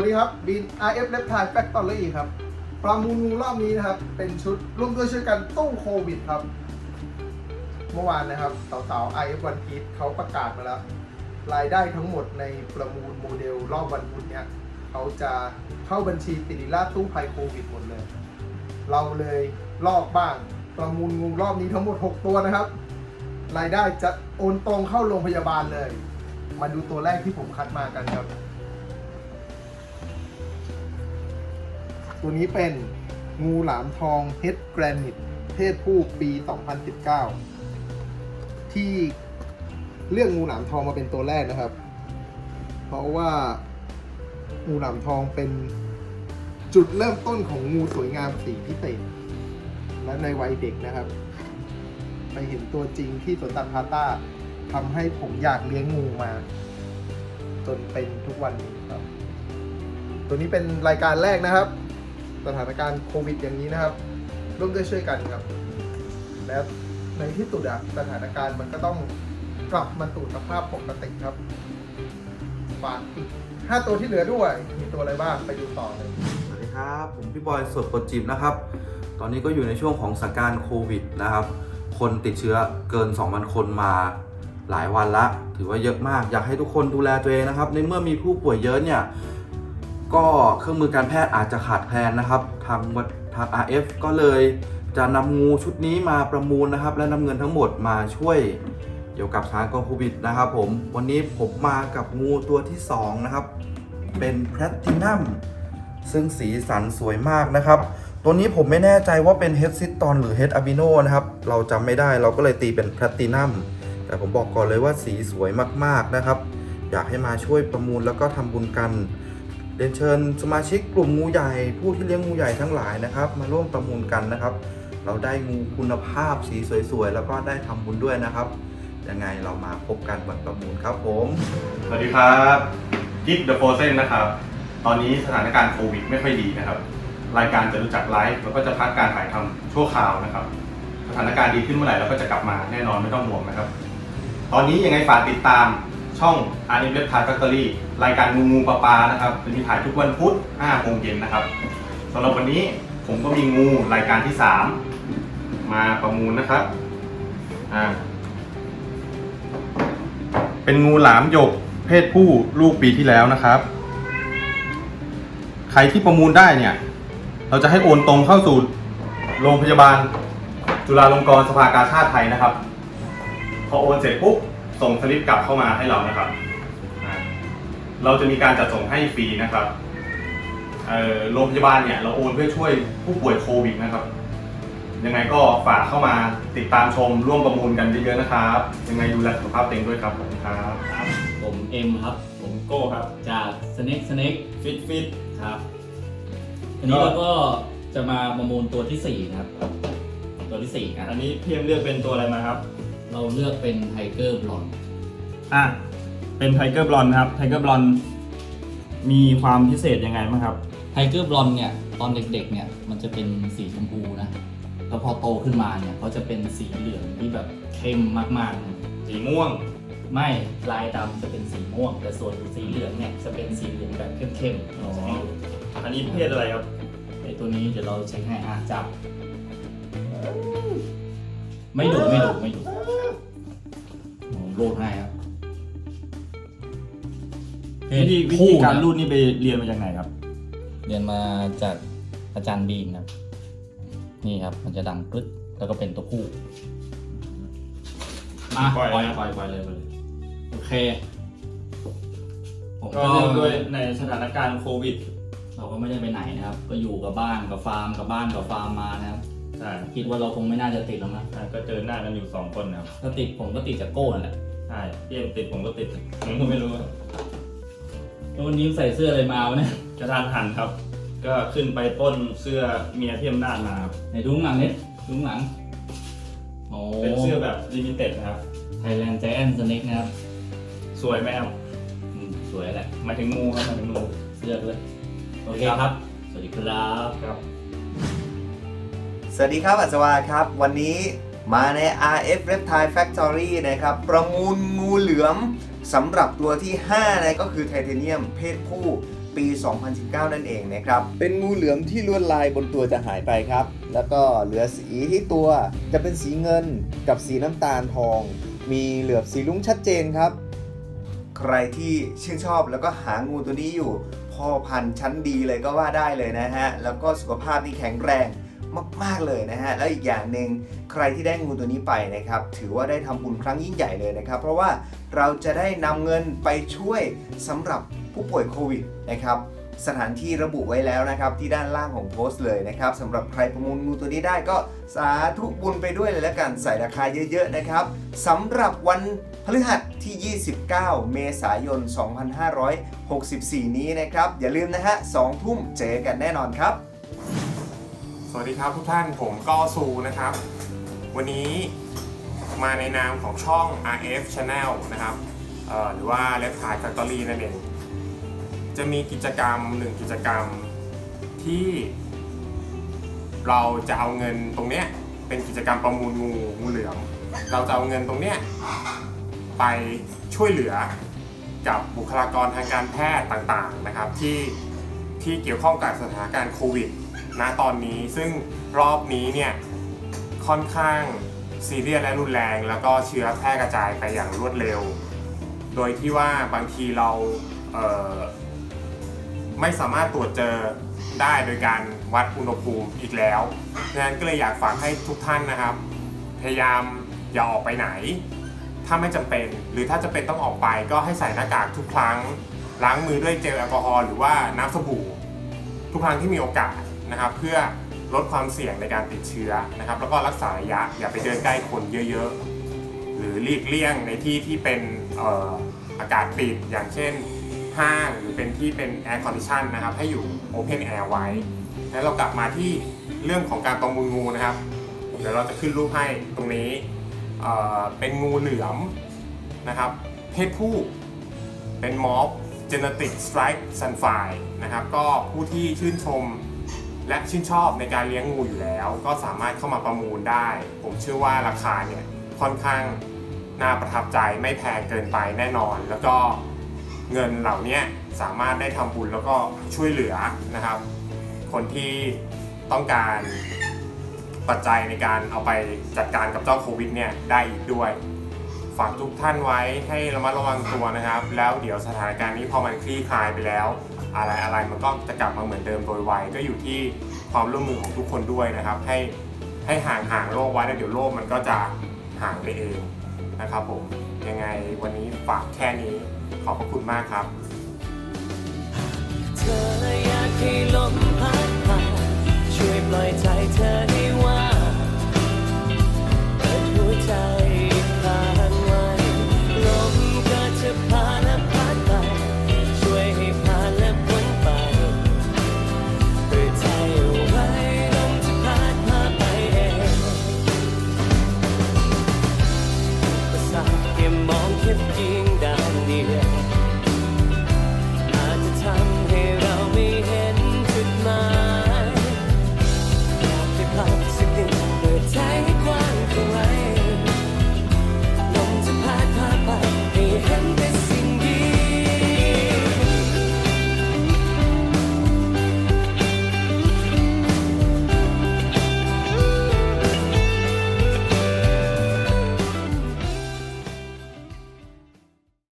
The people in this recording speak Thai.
วัสดีครับบิน RF l e p t i l e Factory ครับ ประมูลงูรอบนี้นะครับ เป็นชุดร่วมด้วยช่วยกันตู้โควิดครับ เมื่อวานนะครับสาวๆ IF One Piece เขาประกาศมาแล้ว รายได้ทั้งหมดในประมูลโมเดลรอบวันพุธเนี่ยเขาจะเข้าบัญชีติริราตู้ภัยโควิดหมดเลย เราเลยลอกบ้างประมูลงูรอบนี้ทั้งหมด 6 ตัวนะครับ รายได้จะโอนตรงเข้าโรงพยาบาลเลย มาดูตัวแรกที่ผมคัดมากันครับ ตัวนี้เป็นงูหลามทองเพชรแกรนิตเพศผู้ปี 2019 ที่เลือกงูหลามทองมาเป็นตัวแรกนะครับ เพราะว่างูหลามทองเป็นจุดเริ่มต้นของงูสวยงามสีพิเศษ และในวัยเด็กนะครับ ไปเห็นตัวจริงที่สวนสัตว์พาต้าทำให้ผมอยากเลี้ยงงูมา จนเป็นทุกวันนี้ครับ ตัวนี้เป็นรายการแรกนะครับ สถานการณ์โควิดอย่างนี้นะครับ ร่วมด้วยช่วยกันครับ และในที่สุดอะสถานการณ์มันก็ต้องกลับมาสู่สภาพปกติครับฝากอีกห้าตัวที่เหลือด้วย มีตัวอะไรบ้างไปดูต่อเลยสวัสดีครับ ผมพี่บอยสดกดจิบนะครับ ตอนนี้ก็อยู่ในช่วงของสถานการณ์โควิดนะครับ คนติดเชื้อเกิน 2,000 คนมาหลายวันละ ถือว่าเยอะมาก อยากให้ทุกคนดูแลตัวเองนะครับ ในเมื่อมีผู้ป่วยเยอะเนี่ย ก็เครื่องมือการแพทย์อาจจะขาดแคลนนะครับ ทางวัดทาง RF ก็เลยจะนำงูชุดนี้มาประมูลนะครับ และนำเงินทั้งหมดมาช่วยเกี่ยวกับสถานการณ์โควิดนะครับผมวันนี้ผมมากับงูตัวที่สองนะครับ เป็นแพลตตินัมซึ่งสีสันสวยมากนะครับ ตัวนี้ผมไม่แน่ใจว่าเป็นเฮดซิตตอนหรือเฮดอาบิโนนะครับ เราจำไม่ได้เราก็เลยตีเป็นแพลตตินัมแต่ผมบอกก่อนเลยว่าสีสวยมากๆนะครับ อยากให้มาช่วยประมูลแล้วก็ทำบุญกัน เรียนเชิญสมาชิกกลุ่มงูใหญ่ผู้ที่เลี้ยงงูใหญ่ทั้งหลายนะครับ มาร่วมประมูลกันนะครับ เราได้งูคุณภาพสีสวยๆ แล้วก็ได้ทำบุญด้วยนะครับ ยังไงเรามาพบกันวันประมูลครับผม สวัสดีครับกิ๊กเดอะโฟเซนนะครับ ตอนนี้สถานการณ์โควิดไม่ค่อยดีนะครับ รายการจะรู้จักไลฟ์แล้วก็จะพักการถ่ายทำชั่วคราวนะครับ สถานการณ์ดีขึ้นเมื่อไหร่เราก็จะกลับมาแน่นอนไม่ต้องห่วงนะครับ ตอนนี้ยังไงฝากติดตามช่อง a r n i w e b t i Factory ร รายการงูงูปลาปลานะครับจะมีถ่ายทุกวันพุธ5โมงเย็นนะครับสำหรับวันนี้ผมก็มีงูรายการที่ 3 มาประมูลนะครับอ่าเป็นงูหลามหยกเพศผู้ลูกปีที่แล้วนะครับ ใครที่ประมูลได้เนี่ย เราจะให้โอนตรงเข้าสู่โรงพยาบาล จุฬาลงกรณ์สภากาชาติไทยนะครับ พอโอนเสร็จปุ๊บส่งสลิปกลับเข้ามาให้เรานะครับ เราจะมีการจัดส่งให้ฟรีนะครับเอ่อโรงพยาบาลเนี่ยเราโอนเพื่อช่วยผู้ป่วยโควิดนะครับ ยังไงก็ฝากเข้ามาติดตามชมร่วมประมูลกันเยอะๆนะครับ ยังไงดูแลสุขภาพตัวเองด้วยครับผมครับผมเอ็มครับ ผมโก้ครับ จากสเน็กสเน็กฟิตฟิตครับอันนี้เราก็จะมาประมูลตัวที่สี่นะครับ ตัวที่สี่คอัรับนนี้พี่เอ็มเลือกเป็นตัวอะไรมาครับ เราเลือกเป็นไทเกอร์บลอนอะ เป็นไทเกอร์บลอนครับไทเกอร์บลอนมีความพิเศษยังไงบ้างครับ ไทเกอร์บลอนเนี่ยตอนเด็กๆเนี่ยมันจะเป็นสีชมพูนะ แล้วพอโตขึ้นมาเนี่ยเขาจะเป็นสีเหลืองที่แบบเข้มมากๆนะสีม่วง ไม่ลายดำจะเป็นสีม่วง แต่ส่วนสีเหลืองเนี่ยจะเป็นสีเหลืองแบบเข้มๆอ๋อจะให้ดูอันนี้เพศอะไรครับไอตัวนี้เดี๋ยวเราเช็คให้อะจับ ไม่ดุไม่ดุไม่ดุผมรูดให้ครับ วิธีวิธีการรูดนี่ไปเรียนมาจากไหนครับ เรียนมาจากอาจารย์บีมครับ นี่ครับ มันจะดังกรึ๊ดแล้วก็เป็นตัวผู้อะปล่อยปล่อยนะปล่อยปล่อยเลยปล่อยเลยโอเค ผมก็ก็เนื่องด้วยในสถานการณ์โควิดเราก็ไม่ได้ไปไหนนะครับ ก็อยู่กับบ้านกับฟาร์มกับบ้านกับฟาร์มมานะครับ ใช่คิดว่าเราคงไม่น่าจะติดแล้วนะอะก็เจอหน้ากันอยู่สองคนนะครับถ้าติดผมก็ติดจากโก้นั่นแหละ ใช่พี่เอ็มติดผมก็ติดผมก็ไม่รู้แล้ ววันนี้ใส่เสื้ออะไรมาวะเนี่ยกระทานหันครับ ก็ขึ้นไปปล้นเสื้อเมียที่อำนาจมาครับไหนดูข้างหลังนิดดูข้างหลังโอ้เป็นเสื้อแบบลิมิเต็ดนะครับ ไทยแลนด์ i จ n t Snake นะครับสวยไหมครับอืมสวยแหละหมายถึงงูครับหมายถึงงู เสื้อด้วยโอเคครับ สวัสดีครับ ครับ สวัสดีครับอัศวาครับ วันนี้มาใน RF Reptile Factory นะครับ ประมูลงูเหลือม สำหรับตัวที่5นะก็คือไทเทเนียมเพศผู้ปี 2019 นั่นเองนะครับ เป็นงูเหลือมที่ลวดลายบนตัวจะหายไปครับ แล้วก็เหลือสีที่ตัวจะเป็นสีเงินกับสีน้ำตาลทอง มีเหลือบสีลุ้งชัดเจนครับ ใครที่ชื่นชอบแล้วก็หางูตัวนี้อยู่พ่อพันธุ์ชั้นดีเลยก็ว่าได้เลยนะฮะ แล้วก็สุขภาพที่แข็งแรง มาก ๆเลยนะฮะแล้วอีกอย่างหนึ่งใครที่ได้งูตัวนี้ไปนะครับถือว่าได้ทำบุญครั้งยิ่งใหญ่เลยนะครับ เพราะว่าเราจะได้นำเงินไปช่วยสำหรับผู้ป่วยโควิดนะครับสถานที่ระบุไว้แล้วนะครับ ที่ด้านล่างของโพสต์เลยนะครับสำหรับใครประมูลงูตัวนี้ได้ก็สาธุบุญไปด้วยเลยแล้วกันใส่ราคาเยอะ ๆ นะครับสำหรับวันพฤหัสที่ 29 เมษายน 2564 นี้นะครับ อย่าลืมนะฮะ2ทุ่มเจอกันแน่นอนครับ สวัสดีครับทุกท่านผมก็ซูนะครับ วันนี้มาในนามของช่อง RF Channel นะครับหรือว่า Left Side Factory นั่นเองจะมีกิจกรรมหนึ่งกิจกรรมที่ เราจะเอาเงินตรงเนี้ยเป็นกิจกรรมประมูลงูงูเหลือมเราจะเอาเงินตรงเนี้ยไปช่วยเหลือกับบุคลากรทางการแพทย์ต่างๆนะครับ ที่ที่เกี่ยวข้องกับสถานการณ์โควิด ณตอนนี้ซึ่งรอบนี้เนี่ยค่อนข้างซีเรียสและรุนแรง แล้วก็เชื้อแพร่กระจายไปอย่างรวดเร็ว โดยที่ว่าบางทีเราเไม่สามารถตรวจเจอได้โดยการวัดอุณหภูมิอีกแล้วดังนั้นก็เลยอยากฝากให้ทุกท่านนะครับ พยายามอย่าออกไปไหน ถ้าไม่จำเป็น หรือถ้าจะเป็นต้องออกไปก็ให้ใส่หน้ากากทุกครั้ง ล้างมือด้วยเจลแอลกอฮอล์หรือว่าน้ำสบู่ ทุกครั้งที่มีโอกาส นะครับเพื่อลดความเสี่ยงในการติดเชื้อนะครับ แล้วก็รักษาระยะอย่าไปเดินใกล้คนเยอะๆ หรือหลีกเลี่ยงในที่ที่เป็นอออากาศปิดอย่างเช่นห้างหรือเป็นที่เป็นแอร์คอนดิชันนะครับ ให้อยู่โอเพนแอร์ไว้แล้วเรากลับมาที่เรื่องของการประมูลงูนะครับ เดี๋ยวเราจะขึ้นรูปให้ตรงนี้เเป็นงูเหลือมนะครับ เพศผู้เป็นมอฟ Genetic Strike Sunfire นะครับ ก็ผู้ที่ชื่นชม และชื่นชอบในการเลี้ยงงูอยู่แล้ว ก็สามารถเข้ามาประมูลได้ ผมเชื่อว่าราคาเนี่ยค่อนข้างน่าประทับใจไม่แพงเกินไปแน่นอน แล้วก็เงินเหล่านี้สามารถได้ทำบุญแล้วก็ช่วยเหลือนะครับ คนที่ต้องการปัจจัยในการเอาไปจัดการกับเจ้าโควิดเนี่ยได้อีกด้วยฝากทุกท่านไว้ให้ระมัดระวังตัวนะครับ แล้วเดี๋ยวสถานการณ์นี้พอมันคลี่คลายไปแล้ว อะไรอะไรมันก็จะกลับมาเหมือนเดิมโดยไวก็อยู่ที่ความร่วมมือของทุกคนด้วยนะครับ ให้ให้ห่างห่างโรคไว้แล้วเดี๋ยวโรคมันก็จะห่างไปเองนะครับผมยังไงวันนี้ฝากแค่นี้ขอบพระคุณมากครับ เธออยากให้ลมพัดผ่านช่วยปล่อยใจเธอให้ว่า with you.